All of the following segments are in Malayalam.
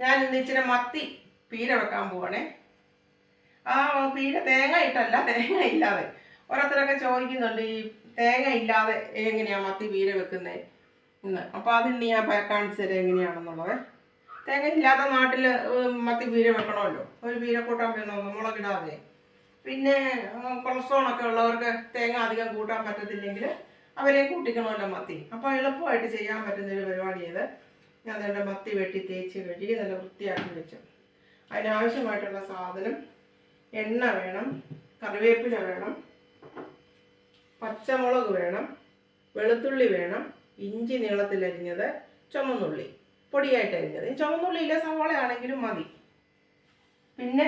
ഞാൻ ഇന്ന് ഇച്ചിരി മത്തി പീര വെക്കാൻ പോവാണേ. ആ പീര തേങ്ങ ഇട്ടല്ല തേങ്ങ ഇല്ലാതെ. ഓരോരുത്തരൊക്കെ ചോദിക്കുന്നുണ്ട് ഈ തേങ്ങ ഇല്ലാതെ എങ്ങനെയാ മത്തി പീര വെക്കുന്നത് ഇന്ന് അപ്പോൾ അതിന് ഞാൻ കാണിച്ചു തരാം എങ്ങനെയാണെന്നുള്ളത്. തേങ്ങ ഇല്ലാത്ത നാട്ടിൽ മത്തി പീര വെക്കണമല്ലോ. ഒരു പീര കൂട്ടാൻ വേണം മുളകിടാതെ പിന്നെ കൊളസ്ട്രോൾ ഒക്കെ ഉള്ളവർക്ക് തേങ്ങ അധികം കൂട്ടാൻ പറ്റത്തില്ലെങ്കിൽ അവരെ കൂട്ടിക്കണമല്ലോ മത്തി. അപ്പോൾ എളുപ്പമായിട്ട് ചെയ്യാൻ പറ്റുന്ന ഒരു ഇത്. ഞാൻ നല്ല മത്തി വെട്ടി തേച്ച് കഴുകി നല്ല വൃത്തിയാക്കി വെച്ചു. അതിനാവശ്യമായിട്ടുള്ള സാധനം എണ്ണ വേണം കറിവേപ്പില വേണം പച്ചമുളക് വേണം വെളുത്തുള്ളി വേണം ഇഞ്ചി നീളത്തിൽ അരിഞ്ഞത് ചുമന്നുള്ളി പൊടിയായിട്ട് അരിഞ്ഞത്. ഈ ചുമന്നുള്ളി ഇല്ല സവാള ആണെങ്കിലും മതി. പിന്നെ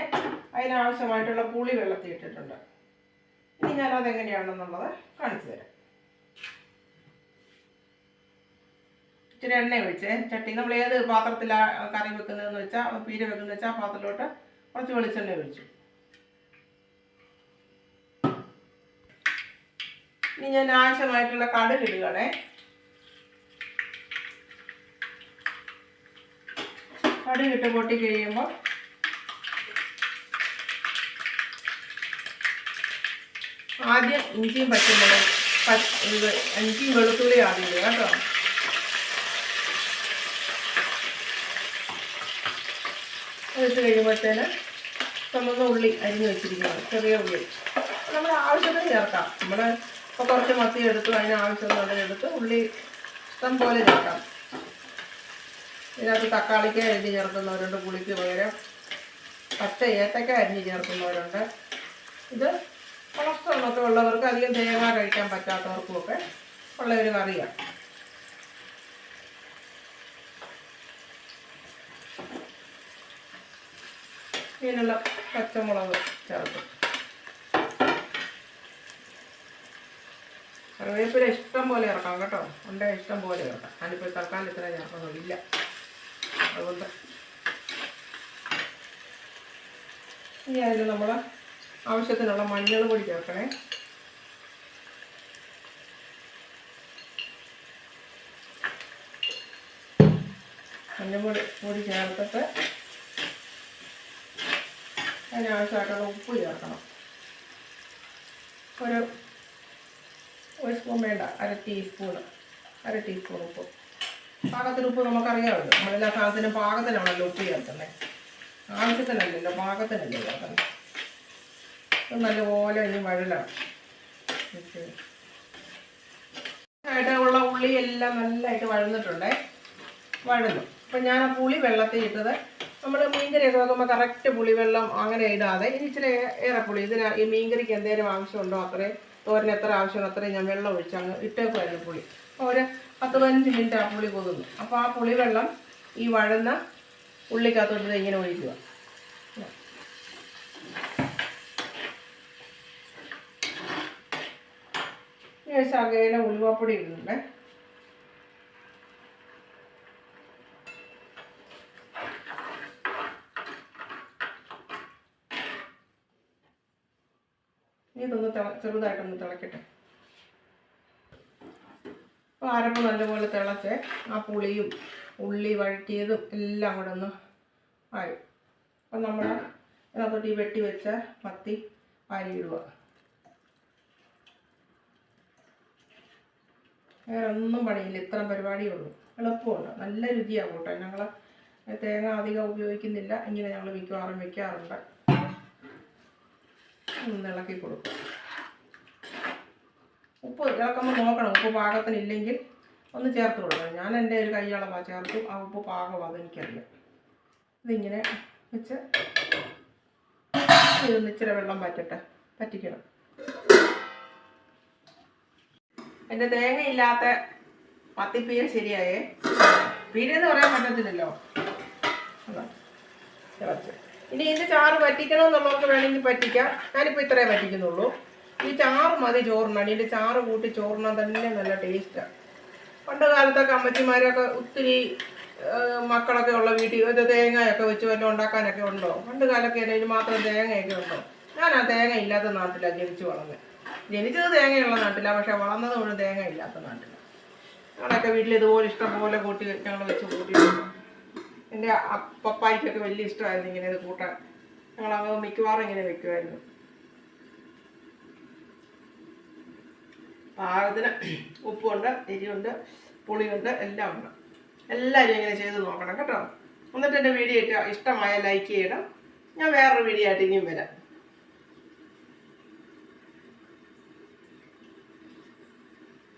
അതിനാവശ്യമായിട്ടുള്ള പുളി വെള്ളത്തിൽ ഇട്ടിട്ടുണ്ട്. ഇനി ഞാനതെങ്ങനെയാണെന്നുള്ളത് കാണിച്ചു തരാം. ഇച്ചിരി എണ്ണ ഒഴിച്ചേ. ചട്ടി നമ്മൾ ഏത് പാത്രത്തിലാണ് കറി വെക്കുന്നതെന്ന് വെച്ചാൽ പീര വെക്കുന്നതെന്ന് വെച്ചാൽ പാത്രത്തിലോട്ട് കുറച്ച് വെളിച്ചെണ്ണ ഒഴിച്ചു. ഇനി ഞാൻ ആവശ്യമായിട്ടുള്ള കടുക് ഇടുകയാണേ. കടുക് ഇട്ട് പൊട്ടി കഴിയുമ്പോൾ ആദ്യം ഇഞ്ചിയും പച്ചമുളക് പച്ച ഇഞ്ചിയും വെളുത്തുള്ളി ആദ്യം ഇടുക കേട്ടോ. അതിട്ട് കഴിയുമ്പോഴത്തേന് നമുക്ക് ഉള്ളി അരിഞ്ഞ് വെച്ചിരിക്കുന്നത് ചെറിയ ഉള്ളി. നമ്മൾ ആവശ്യത്തിന് ചേർക്കാം. നമ്മൾ ഇപ്പോൾ കുറച്ച് മത്തി എടുത്തു അതിന് ആവശ്യമുള്ളത് എടുത്ത് ഉള്ളി ഇഷ്ടം പോലെ ചേർക്കാം. ഇതിനകത്ത് തക്കാളിക്ക അരിഞ്ഞ് ചേർക്കുന്നവരുണ്ട് പുളിക്ക് പകരം പച്ച ഏത്തക്ക അരിഞ്ഞ് ചേർക്കുന്നവരുണ്ട്. ഇത് കൊളസ്ട്രോളൊക്കെ ഉള്ളവർക്ക് അധികം തേങ്ങ കഴിക്കാൻ പറ്റാത്തവർക്കും ഒക്കെ ഉള്ള ഒരു കറിയാണ്. ഇതിനുള്ള പച്ചമുളക് ചേർക്കും കറിവേപ്പില ഇഷ്ടം പോലെ ഇറക്കാം കേട്ടോ. ഉണ്ട ഇഷ്ടം പോലെ ഇറക്കാം ഞാനിപ്പോൾ തൽക്കാലം ഇത്ര ചേർക്കുന്നില്ല അതുകൊണ്ട് ഇനി അതിൽ നമ്മൾ ആവശ്യത്തിനുള്ള മഞ്ഞൾ പൊടി ചേർക്കണേ. മഞ്ഞൾ കൂടി പൊടി ചേർത്തിട്ട് അതിനാവശ്യമായിട്ടുള്ള ഉപ്പ് ചേർക്കണം. ഒരു ഒരു സ്പൂൺ വേണ്ട അര ടീസ്പൂൺ അര ടീസ്പൂൺ ഉപ്പ്. പാകത്തിന് ഉപ്പ് നമുക്കറിയാമല്ലോ. നമ്മളെല്ലാ സാധനത്തിനും പാകത്തിനാണല്ലോ ഉപ്പ് ചേർക്കുന്നത് ആവശ്യത്തിനല്ലല്ലോ പാകത്തിനല്ലേ ചേർക്കുന്നത് ഇത് നല്ലപോലെ ഇനി വഴലാണ്. ആയിട്ട് ഉള്ള ഉള്ളി എല്ലാം നല്ലതായിട്ട് വഴന്നിട്ടുണ്ടേ. വഴന്നു. അപ്പം ഞാൻ ആ പുളി വെള്ളത്തിൽ ഇട്ടത് നമ്മൾ മീൻകറിയൊക്കെ വെക്കുമ്പോൾ കറക്റ്റ് പുളിവെള്ളം അങ്ങനെ ഇടാതെ ഇനി ഇച്ചിരി ഏറെ പുളി ഇതിന് ഈ മീൻകറിക്ക് എന്തെങ്കിലും ആവശ്യമുണ്ടോ അത്രയും? തോരന് എത്ര ആവശ്യമുണ്ടോ അത്രയും ഞാൻ വെള്ളം ഒഴിച്ച് അങ്ങ് ഇട്ടേക്കുമായിരുന്നു പുളി. അപ്പോൾ ഒരു പത്ത് പതിനഞ്ച് മിനിറ്റ് ആ പുളി കൊതുന്നു അപ്പോൾ ആ പുളിവെള്ളം ഈ വഴന്ന ഉള്ളിക്കകത്തോട്ട് ഇങ്ങനെ ഒഴിക്കുക. ശകേന ഉലുവപ്പൊടി ഇടുന്നുണ്ട്. ഇനി ഇതൊന്ന് ചെറുതായിട്ടൊന്ന് തിളക്കട്ടെ. അപ്പോൾ അരപ്പ് നല്ലപോലെ തിളച്ച് ആ പുളിയും ഉള്ളി വഴറ്റിയതും എല്ലാം കൂടെ ഒന്ന് ആയി. അപ്പം നമ്മൾ അതിനകത്തോട്ട് ഈ വെട്ടി വെച്ച മത്തി അരിയിടുക വേറെ ഒന്നും പണിയില്ല ഇത്ര പരിപാടിയേ ഉള്ളൂ. എളുപ്പമുണ്ട് നല്ല രുചിയാണ് കൂട്ടോ. ഞങ്ങൾ തേങ്ങ അധികം ഉപയോഗിക്കുന്നില്ല ഇങ്ങനെ ഞങ്ങൾ മിക്കവാറും വെക്കാറുണ്ട്. ഇളക്കി കൊടുക്കും. ഉപ്പ് ഇളക്കുമ്പോൾ നോക്കണം ഉപ്പ് പാകത്തിനില്ലെങ്കിൽ ഒന്ന് ചേർത്ത് കൊടുക്കണം. ഞാൻ എന്റെ ഒരു കൈയളവാ ചേർത്തു ആ ഉപ്പ് പാകമാണ് അതെനിക്കറിയാം. ഇതിങ്ങനെ വെച്ച് ഇതൊന്ന് ഇച്ചിരി വെള്ളം പറ്റട്ടെ പറ്റിക്കണം എന്റെ തേങ്ങയില്ലാത്ത മത്തിപ്പീര ശരിയായേ. പീരെന്ന് പറയാൻ പറ്റത്തില്ലല്ലോ. തിളച്ച് ഇനി ഇതിന്റെ ചാറ് പറ്റിക്കണമെന്നുള്ളവർക്ക് വേണമെങ്കിൽ പറ്റിക്കാം. ഞാനിപ്പോൾ ഇത്രയേ പറ്റിക്കുന്നുള്ളൂ. ഈ ചാറ് മതി ചോറിനാണ്. ഇതിന്റെ ചാറ് കൂട്ടി ചോറിനാൻ തന്നെ നല്ല ടേസ്റ്റാണ് പണ്ട് കാലത്തൊക്കെ അമ്മച്ചിമാരൊക്കെ ഒത്തിരി മക്കളൊക്കെ ഉള്ള വീട്ടിൽ തേങ്ങയൊക്കെ വെച്ച് വല്ലതും ഉണ്ടാക്കാനൊക്കെ ഉണ്ടോ? പണ്ട് കാലമൊക്കെ ആണെങ്കിൽ മാത്രം തേങ്ങയൊക്കെ ഉണ്ടോ? ഞാൻ ആ തേങ്ങ ഇല്ലാത്ത നാട്ടിലാണ് ജനിച്ചു വളർന്നത് ജനിച്ചത് തേങ്ങയുള്ള നാട്ടിലാണ് പക്ഷെ വളർന്നത് മുഴുവൻ തേങ്ങ ഇല്ലാത്ത നാട്ടിലാണ് ഞങ്ങളൊക്കെ വീട്ടിൽ ഇതുപോലെ ഇഷ്ടം പോലെ കൂട്ടി ഞങ്ങൾ വെച്ച് കൂട്ടിയിട്ടുണ്ട്. എന്റെ പപ്പായ്ക്കൊക്കെ വലിയ ഇഷ്ടമായിരുന്നു ഇങ്ങനെ ഇത് കൂട്ടാൻ. ഞങ്ങളങ്ങ് മിക്കവാറും ഇങ്ങനെ വെക്കുമായിരുന്നു പാകത്തിന് ഉപ്പുണ്ട് എരിവുണ്ട് പുളിയുണ്ട് എല്ലാം ഉണ്ട്. എല്ലാവരും ഇങ്ങനെ ചെയ്ത് നോക്കണം കേട്ടോ. എന്നിട്ട് എന്റെ വീഡിയോ ഇഷ്ടമായ ലൈക്ക് ചെയ്യണം. ഞാൻ വേറൊരു വീഡിയോ ആയിട്ട് ഇനിയും വരാം.